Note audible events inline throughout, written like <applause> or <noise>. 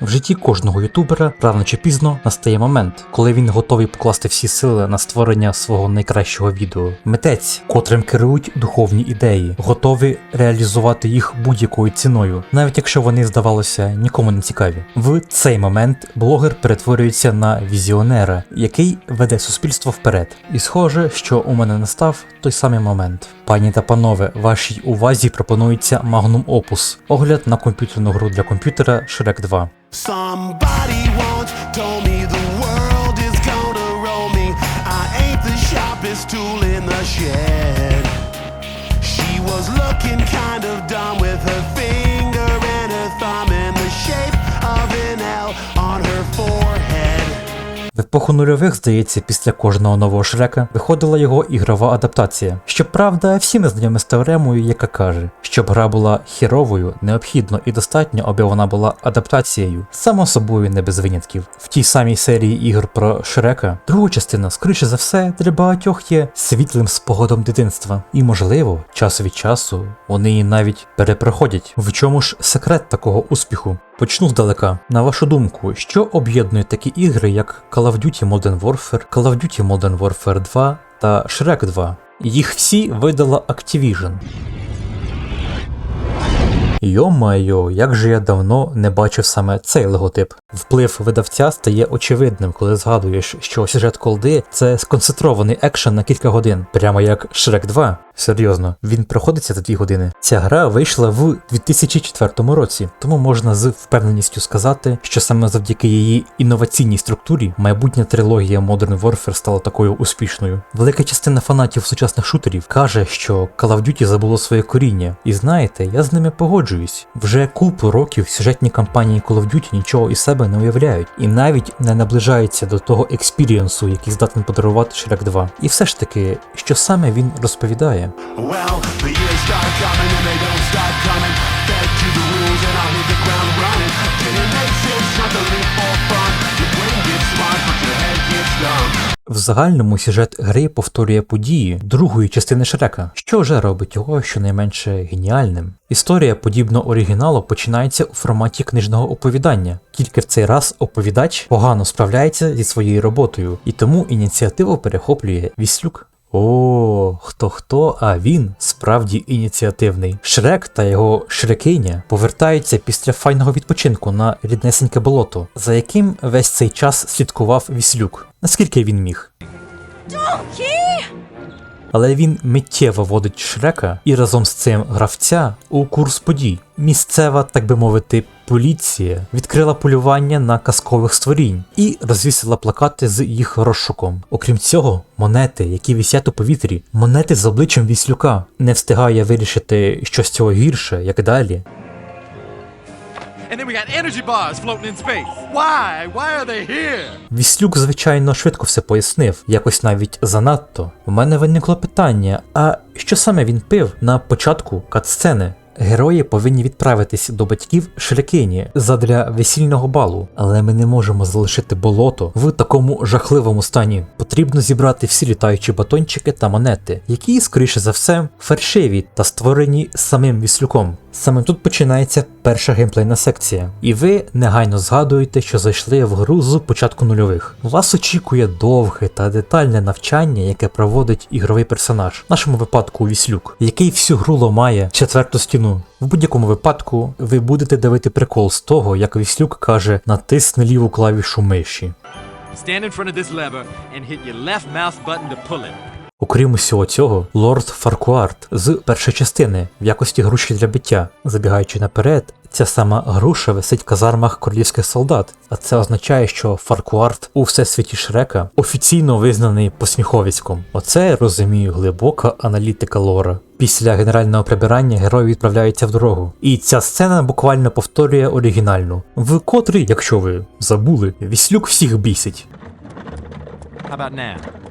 В житті кожного ютубера рано чи пізно настає момент, коли він готовий покласти всі сили на створення свого найкращого відео. Митець, котрим керують духовні ідеї, готові реалізувати їх будь-якою ціною, навіть якщо вони здавалося нікому не цікаві. В цей момент блогер перетворюється на візіонера, який веде суспільство вперед. І схоже, що у мене настав той самий момент. Пані та панове, вашій увазі пропонується Magnum Opus, огляд на комп'ютерну гру для комп'ютера Shrek 2. Somebody once told me the world is gonna roll me. I ain't the sharpest tool in the shed. She was looking kind of dumb with her finger епоху нульових, здається, після кожного нового шрека виходила його ігрова адаптація. Щоправда, всі ми знайомі з теоремою, яка каже, щоб гра була хіровою, необхідно і достатньо, аби вона була адаптацією, само собою не без винятків. В тій самій серії ігор про Шрека, друга частина, скоріше за все, для багатьох є світлим спогадом дитинства. І можливо, час від часу вони її навіть перепроходять. В чому ж секрет такого успіху? Почну здалека. На вашу думку, що об'єднує такі ігри, як Call of Duty Modern Warfare, Call of Duty Modern Warfare 2 та Shrek 2? Їх всі видала Activision. Йо-майо, як же я давно не бачив саме цей логотип. Вплив видавця стає очевидним, коли згадуєш, що сюжет колди це сконцентрований екшен на кілька годин, прямо як Shrek 2. Серйозно, він проходиться за 2 години. Ця гра вийшла в 2004 році, тому можна з впевненістю сказати, що саме завдяки її інноваційній структурі майбутня трилогія Modern Warfare стала такою успішною. Велика частина фанатів сучасних шутерів каже, що Call of Duty забуло своє коріння, і знаєте, я з ними погоджуюсь. Вже купу років сюжетні кампанії Call of Duty нічого із себе не уявляють, і навіть не наближаються до того експірієнсу, який здатен подарувати Шрек 2. І все ж таки, що саме він розповідає. Well, the В загальному сюжет гри повторює події другої частини Шрека, що вже робить його щонайменше геніальним. Історія, подібно оригіналу, починається у форматі книжного оповідання, тільки в цей раз оповідач погано справляється зі своєю роботою, і тому ініціативу перехоплює Віслюк. О, хто хто, а він справді ініціативний. Шрек та його шрекиня повертаються після файного відпочинку на ріднесеньке болото, за яким весь цей час слідкував Віслюк, наскільки він міг. Але він миттєво водить Шрека і разом з цим гравця у курс подій. Місцева, так би мовити, поліція відкрила полювання на казкових створінь і розвісила плакати з їх розшуком. Окрім цього, монети, які висять у повітрі, монети з обличчям віслюка, не встигає вирішити, що з цього гірше, як далі. And then we got energy bars floating in space. Why? Why are they here? Віслюк, звичайно, швидко все пояснив, якось навіть занадто. У мене виникло питання: а що саме він пив на початку катсцени? Герої повинні відправитись до батьків Шрекині задля весільного балу, але ми не можемо залишити болото в такому жахливому стані. Потрібно зібрати всі літаючі батончики та монети, які, скоріше за все, фальшиві та створені самим віслюком. Саме тут починається перша геймплейна секція, і ви негайно згадуєте, що зайшли в гру з початку нульових. Вас очікує довге та детальне навчання, яке проводить ігровий персонаж, в нашому випадку Віслюк, який всю гру ламає четверту стіну. В будь-якому випадку ви будете давити прикол з того, як Віслюк каже натисни ліву клавішу миші. Stand in front of this lever and hit your left mouse button to pull it. Окрім усього цього, лорд Фаркуарт з першої частини в якості груші для биття. Забігаючи наперед, ця сама груша висить в казармах королівських солдат, а це означає, що Фаркуарт у всесвіті Шрека офіційно визнаний посміховиськом. Оце я розумію глибока аналітика лора. Після генерального прибирання герої відправляються в дорогу. І ця сцена буквально повторює оригінальну, в котрій, якщо ви забули, віслюк всіх бісить. How about now?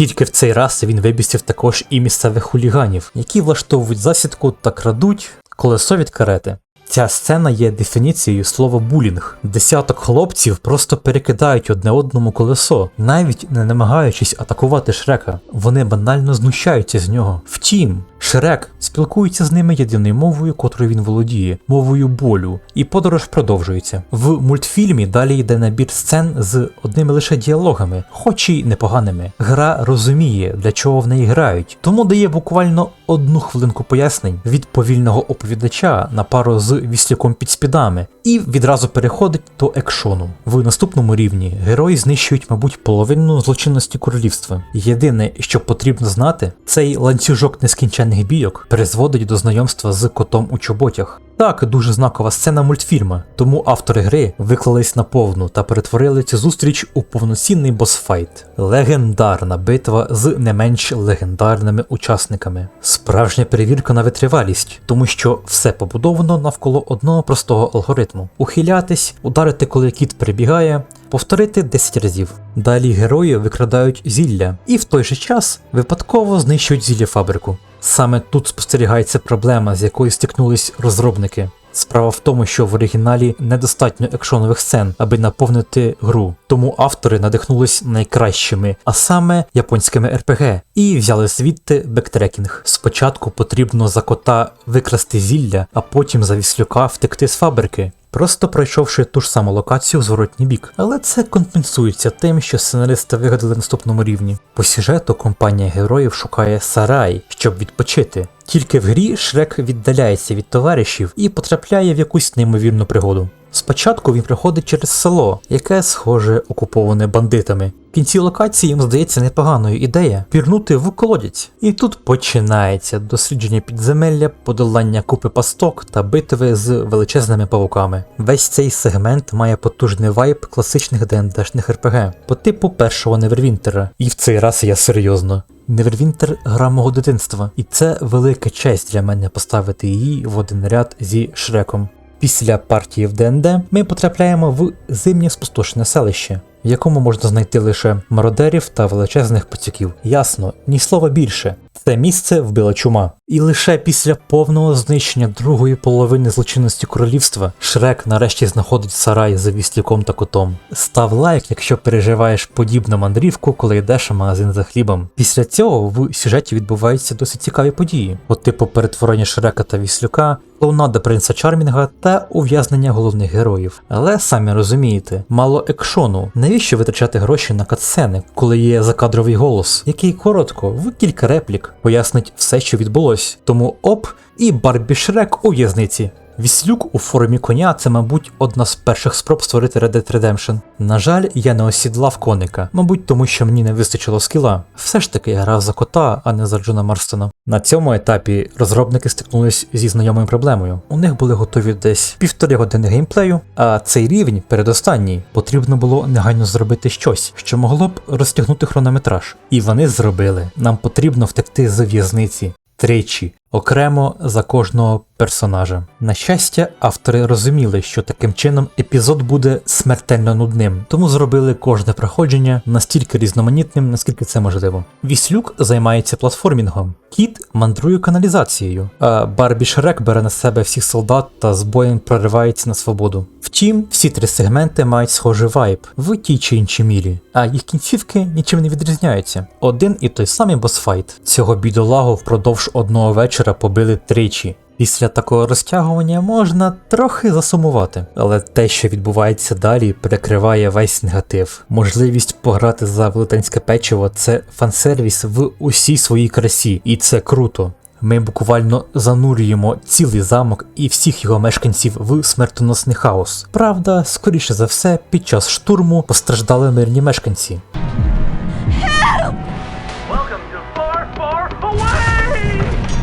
Тільки в цей раз він вибістів також і місцевих хуліганів, які влаштовують засідку та крадуть колесо від карети. Ця сцена є дефініцією слова булінг. Десяток хлопців просто перекидають одне одному колесо, навіть не намагаючись атакувати Шрека. Вони банально знущаються з нього. Втім, Шрек спілкується з ними єдиною мовою, котрою він володіє, мовою болю, і подорож продовжується. В мультфільмі далі йде набір сцен з одними лише діалогами, хоч і непоганими. Гра розуміє, для чого в неї грають, тому дає буквально одну хвилинку пояснень від повільного оповідача на пару з вісляком під спідами, і відразу переходить до екшону. В наступному рівні герої знищують, мабуть, половину злочинності королівства. Єдине, що потрібно знати, цей ланцюжок нескінченних бійок призводить до знайомства з котом у чоботях. Так, дуже знакова сцена мультфільма, тому автори гри виклались на повну та перетворили цю зустріч у повноцінний босфайт. Легендарна битва з не менш легендарними учасниками. Справжня перевірка на витривалість, тому що все побудовано навколо одного простого алгоритму: ухилятись, ударити, коли кіт перебігає, повторити 10 разів. Далі герої викрадають зілля і в той же час випадково знищують зілля фабрику. Саме тут спостерігається проблема, з якою стикнулись розробники. Справа в тому, що в оригіналі недостатньо екшонових сцен, аби наповнити гру, тому автори надихнулись найкращими, а саме японськими РПГ, і взяли звідти бектрекінг. Спочатку потрібно за кота викрасти зілля, а потім за віслюка втекти з фабрики. Просто пройшовши ту ж саму локацію в зворотній бік, але це компенсується тим, що сценаристи вигадали наступному рівні. По сюжету компанія героїв шукає сарай, щоб відпочити. Тільки в грі Шрек віддаляється від товаришів і потрапляє в якусь неймовірну пригоду. Спочатку він приходить через село, яке схоже окуповане бандитами. В кінці локації їм здається непоганою ідея пірнути в колодязь. І тут починається дослідження підземелля, подолання купи пасток та битви з величезними павуками. Весь цей сегмент має потужний вайб класичних ДНДшних РПГ по типу першого Невервінтера. І в цей раз я серйозно. Невервінтер гра мого дитинства, і це велика честь для мене поставити її в один ряд зі Шреком. Після партії в ДНД ми потрапляємо в зимнє спустошене селище, в якому можна знайти лише мародерів та величезних пацюків. Ясно, ні слова більше. Це місце вбила чума. І лише після повного знищення другої половини злочинності королівства Шрек нарешті знаходить сарай за віслюком та котом. Став лайк, якщо переживаєш подібну мандрівку, коли йдеш в магазин за хлібом. Після цього в сюжеті відбуваються досить цікаві події, по типу перетворення Шрека та віслюка, клоунада принца Чармінга та ув'язнення головних героїв. Але самі розумієте, мало екшону. Навіщо витрачати гроші на катсцени, коли є закадровий голос, який коротко, в кілька реплік, пояснить все, що відбулось. Тому оп, і Барбі Шрек у в'язниці. Віслюк у формі коня це, мабуть, одна з перших спроб створити Red Dead Redemption. На жаль, я не осідлав коника, мабуть, тому що мені не вистачило скіла. Все ж таки я грав за кота, а не за Джона Марстона. На цьому етапі розробники стикнулись зі знайомою проблемою. У них були готові десь півтори години геймплею, а цей рівень, передостанній, потрібно було негайно зробити щось, що могло б розтягнути хронометраж. І вони зробили. Нам потрібно втекти з в'язниці. Тричі, окремо за кожного персонажа. На щастя, автори розуміли, що таким чином епізод буде смертельно нудним, тому зробили кожне проходження настільки різноманітним, наскільки це можливо. Віслюк займається платформінгом, кіт мандрує каналізацією, а Барбі Шрек бере на себе всіх солдат та з боєм проривається на свободу. Втім, всі три сегменти мають схожий вайб в тій чи іншій мірі, а їх кінцівки нічим не відрізняються. Один і той самий босфайт. Цього бідолагу впродовж одного вечора побили тричі. Після такого розтягування можна трохи засумувати, але те, що відбувається далі, перекриває весь негатив. Можливість пограти за велетенське печиво це фансервіс в усій своїй красі, і це круто. Ми буквально занурюємо цілий замок і всіх його мешканців в смертоносний хаос. Правда, скоріше за все, під час штурму постраждали мирні мешканці.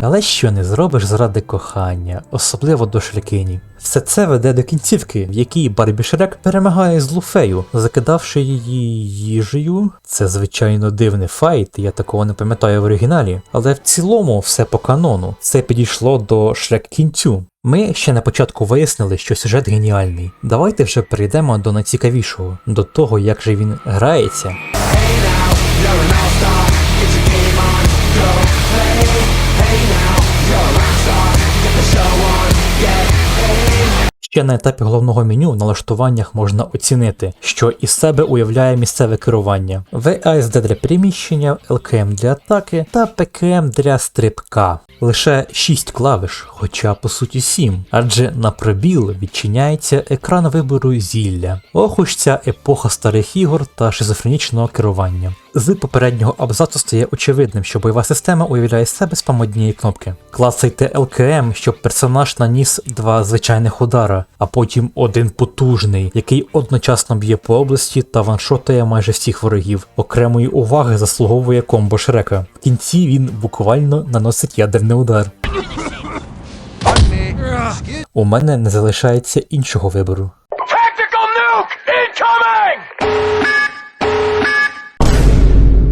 Але що не зробиш заради кохання, особливо до шрекині. Все це веде до кінцівки, в якій Барбі Шрек перемагає злу фею, закидавши її їжею. Це звичайно дивний файт, я такого не пам'ятаю в оригіналі. Але в цілому все по канону. Це підійшло до Шрек кінцю. Ми ще на початку вияснили, що сюжет геніальний. Давайте вже перейдемо до найцікавішого, до того, як же він грається. Ще на етапі головного меню в налаштуваннях можна оцінити, що із себе уявляє місцеве керування. VASD для переміщення, LKM для атаки та PKM для стрибка. Лише 6 клавиш, хоча по суті 7, адже на пробіл відчиняється екран вибору зілля. Ох уж ця епоха старих ігор та шизофренічного керування. З попереднього абзацу стає очевидним, що бойова система уявляє себе спам однієї кнопки. Клацайте LKM, щоб персонаж наніс два звичайних удара, а потім один потужний, який одночасно б'є по області та ваншотає майже всіх ворогів. Окремої уваги заслуговує комбо Шрека. В кінці він буквально наносить ядерний удар. У мене не залишається іншого вибору.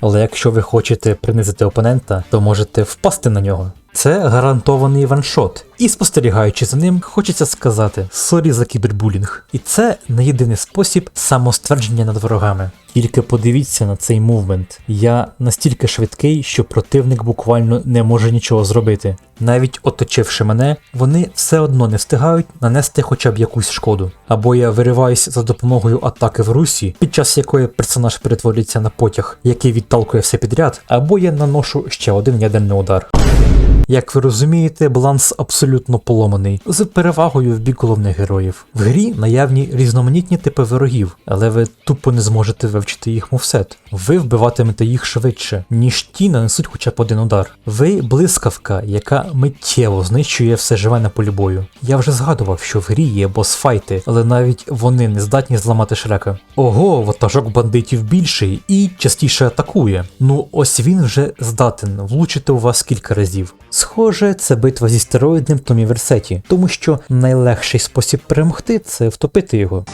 Але якщо ви хочете принизити опонента, то можете впасти на нього. Це гарантований ваншот. І спостерігаючи за ним, хочеться сказати сорі за кібербулінг. І це не єдиний спосіб самоствердження над ворогами. Тільки подивіться на цей мувмент. Я настільки швидкий, що противник буквально не може нічого зробити. Навіть оточивши мене, вони все одно не встигають нанести хоча б якусь шкоду. Або я вириваюсь за допомогою атаки в русі, під час якої персонаж перетворюється на потяг, який відталкує все підряд, або я наношу ще один ядерний удар. Як ви розумієте, баланс абсолютно поломаний, з перевагою в бік головних героїв. В грі наявні різноманітні типи ворогів, але ви тупо не зможете вивчити їх мувсет. Ви вбиватимете їх швидше, ніж ті нанесуть хоча б один удар. Ви блискавка, яка миттєво знищує все живе на полі бою. Я вже згадував, що в грі є босфайти, але навіть вони не здатні зламати шрека. Ого, ватажок бандитів більший і частіше атакує. Ну ось він вже здатен влучити у вас кілька разів. Схоже, це битва зі стероїдним Томі Версеті, тому що найлегший спосіб перемогти це втопити його.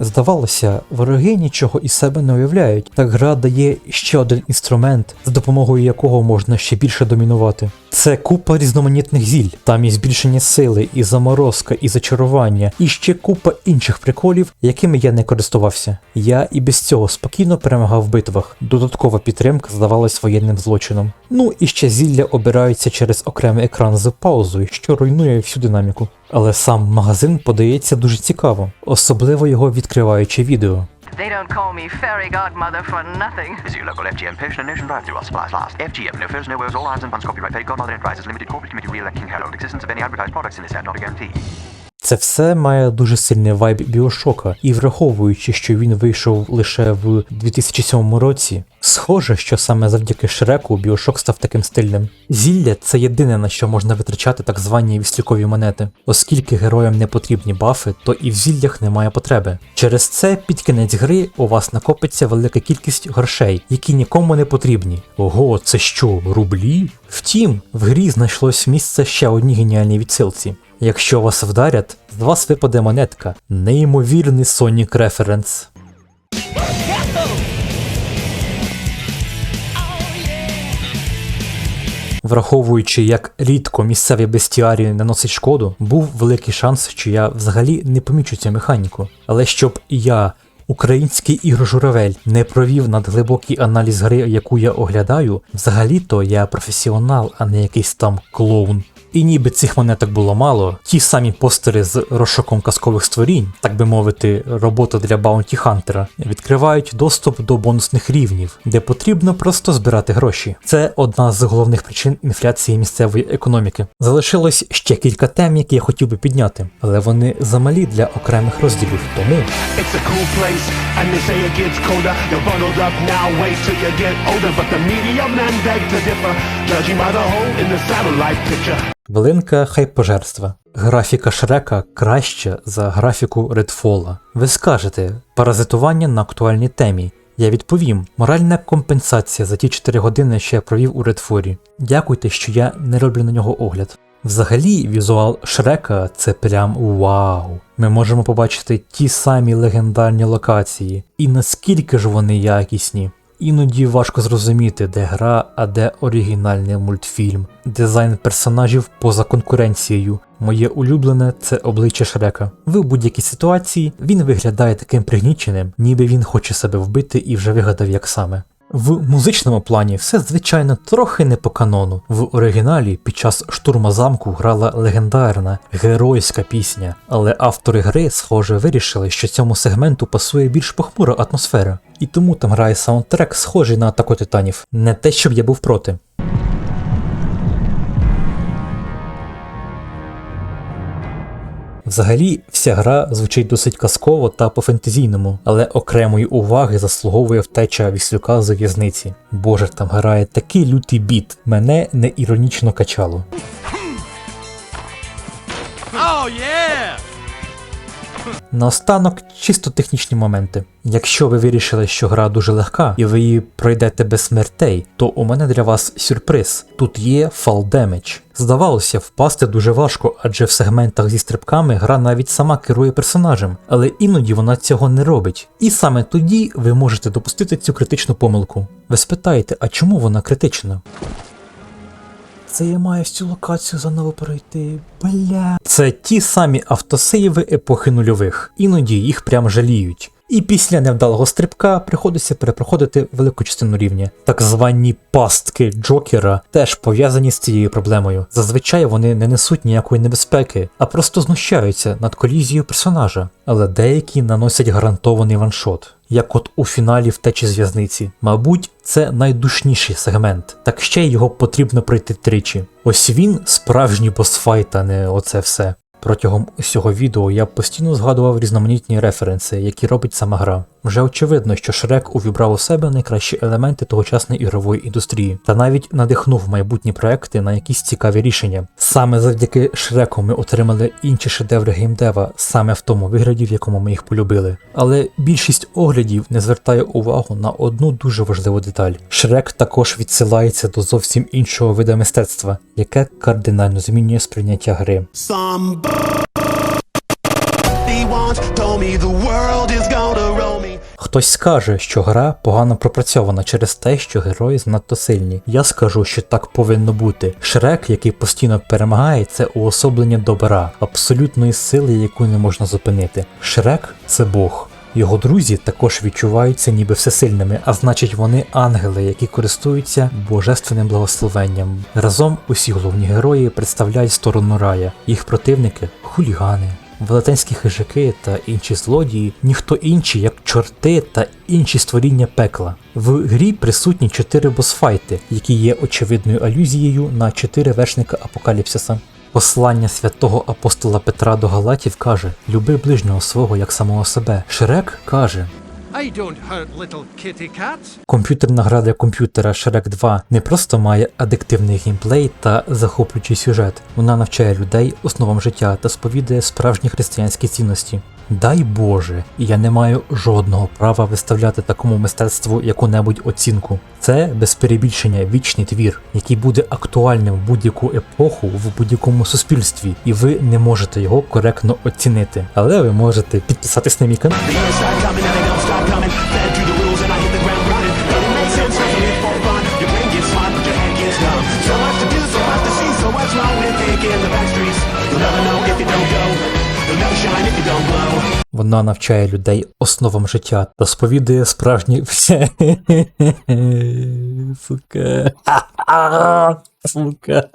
Здавалося, вороги нічого із себе не уявляють, так гра дає ще один інструмент, за допомогою якого можна ще більше домінувати. Це купа різноманітних зіль, там і збільшення сили, і заморозка, і зачарування, і ще купа інших приколів, якими я не користувався. Я і без цього спокійно перемагав в битвах. Додаткова підтримка здавалась воєнним злочином. Ну і ще зілля обираються через окремий екран з паузою, що руйнує всю динаміку. Але сам магазин подається дуже цікаво, особливо його відкриваюче відео. They don't call me fairy godmother for nothing. <laughs> Is your local FGM patient nation drive through while supplies last. FGM, no frills, no woes, all lines and funds, copyright paid, Godmother Enterprises Limited, Corporate Committee, re-electing Herald. Existence of any advertised products in this ad not a guarantee. Це все має дуже сильний вайб Біошока, і враховуючи, що він вийшов лише в 2007 році, схоже, що саме завдяки Шреку Біошок став таким стильним. Зілля це єдине на що можна витрачати так звані віслюкові монети, оскільки героям не потрібні бафи, то і в зіллях немає потреби. Через це під кінець гри у вас накопиться велика кількість грошей, які нікому не потрібні. Ого, це що, рублі? Втім, в грі знайшлось місце ще одній геніальній відсилці. Якщо вас вдарять, з вас випаде монетка. Неймовірний Sonic референс. Враховуючи, як рідко місцеві бестіарії наносить шкоду, був великий шанс, що я взагалі не помічу цю механіку. Але щоб я, український ігрожуравель, не провів надглибокий аналіз гри, яку я оглядаю, взагалі-то я професіонал, а не якийсь там клоун. І ніби цих монеток було мало, ті самі постери з розшуком казкових створінь, так би мовити, робота для Баунті Хантера, відкривають доступ до бонусних рівнів, де потрібно просто збирати гроші. Це одна з головних причин інфляції місцевої економіки. Залишилось ще кілька тем, які я хотів би підняти, але вони замалі для окремих розділів. Тому And they say it gets colder. You're bundled up now, wait till you get older. But the media men beg to differ, judging by the hole in the satellite picture. Велинка хайпожерства. Графіка Шрека краща за графіку Редфола. Ви скажете паразитування на актуальній темі. Я відповім: моральна компенсація за ті 4 години, що я провів у Редфорі. Дякуйте, що я не роблю на нього огляд. Взагалі, візуал Шрека це прям вау. Ми можемо побачити ті самі легендарні локації, і наскільки ж вони якісні. Іноді важко зрозуміти, де гра, а де оригінальний мультфільм. Дизайн персонажів поза конкуренцією. Моє улюблене це обличчя Шрека. В будь-якій ситуації він виглядає таким пригніченим, ніби він хоче себе вбити і вже вигадав як саме. В музичному плані все звичайно трохи не по канону. В оригіналі під час штурма замку грала легендарна геройська пісня, але автори гри, схоже, вирішили, що цьому сегменту пасує більш похмура атмосфера, і тому там грає саундтрек, схожий на атаку титанів. Не те, щоб я був проти. Взагалі, вся гра звучить досить казково та по-фентезійному, але окремої уваги заслуговує втеча віслюка з в'язниці. Боже, там грає такий лютий біт, мене не іронічно качало. Oh, yeah! Наостанок, чисто технічні моменти. Якщо ви вирішили, що гра дуже легка і ви її пройдете без смертей, то у мене для вас сюрприз. Тут є fall damage. Здавалося, впасти дуже важко, адже в сегментах зі стрибками гра навіть сама керує персонажем, але іноді вона цього не робить. І саме тоді ви можете допустити цю критичну помилку. Ви спитаєте, а чому вона критична? Це я маю всю локацію заново пройти. Бля. Це ті самі автосейви епохи нульових. Іноді їх прям жаліють. І після невдалого стрибка приходиться перепроходити велику частину рівня. Так звані пастки Джокера теж пов'язані з цією проблемою. Зазвичай вони не несуть ніякої небезпеки, а просто знущаються над колізією персонажа. Але деякі наносять гарантований ваншот. Як от у фіналі втечі з в'язниці. Мабуть, це найдушніший сегмент, так ще й його потрібно пройти тричі. Ось він справжній босфайт, а не оце все. Протягом усього відео я постійно згадував різноманітні референси, які робить сама гра. Вже очевидно, що Шрек увібрав у себе найкращі елементи тогочасної ігрової індустрії, та навіть надихнув майбутні проекти на якісь цікаві рішення. Саме завдяки Шреку ми отримали інші шедеври геймдева саме в тому вигляді, в якому ми їх полюбили. Але більшість оглядів не звертає увагу на одну дуже важливу деталь: Шрек також відсилається до зовсім іншого вида мистецтва, яке кардинально змінює сприйняття гри. Somebody Хтось скаже, що гра погано пропрацьована через те, що герої занадто сильні. Я скажу, що так повинно бути. Шрек, який постійно перемагає, це уособлення добра, абсолютної сили, яку не можна зупинити. Шрек це Бог. Його друзі також відчуваються ніби всесильними, а значить вони ангели, які користуються божественним благословенням. Разом усі головні герої представляють сторону рая, їх противники хулігани. Велетенські хижаки та інші злодії ніхто інші, як чорти та інші створіння пекла. В грі присутні чотири босфайти, які є очевидною алюзією на чотири вершника апокаліпсиса. Послання святого апостола Петра до Галатів каже: Люби ближнього свого як самого себе. Шрек каже: I don't hurt little kitty cats. Комп'ютерна гра для комп'ютера Shrek 2 не просто має адиктивний геймплей та захоплюючий сюжет, вона навчає людей основам життя та сповідує справжні християнські цінності. Дай Боже, я не маю жодного права виставляти такому мистецтву яку-небудь оцінку. Це без перебільшення вічний твір, який буде актуальним в будь-яку епоху в будь-якому суспільстві, і ви не можете його коректно оцінити. Але ви можете підписатись на мій канал. Вона навчає людей основам життя та сповідує справжні все. Сука. <laughs> Сука.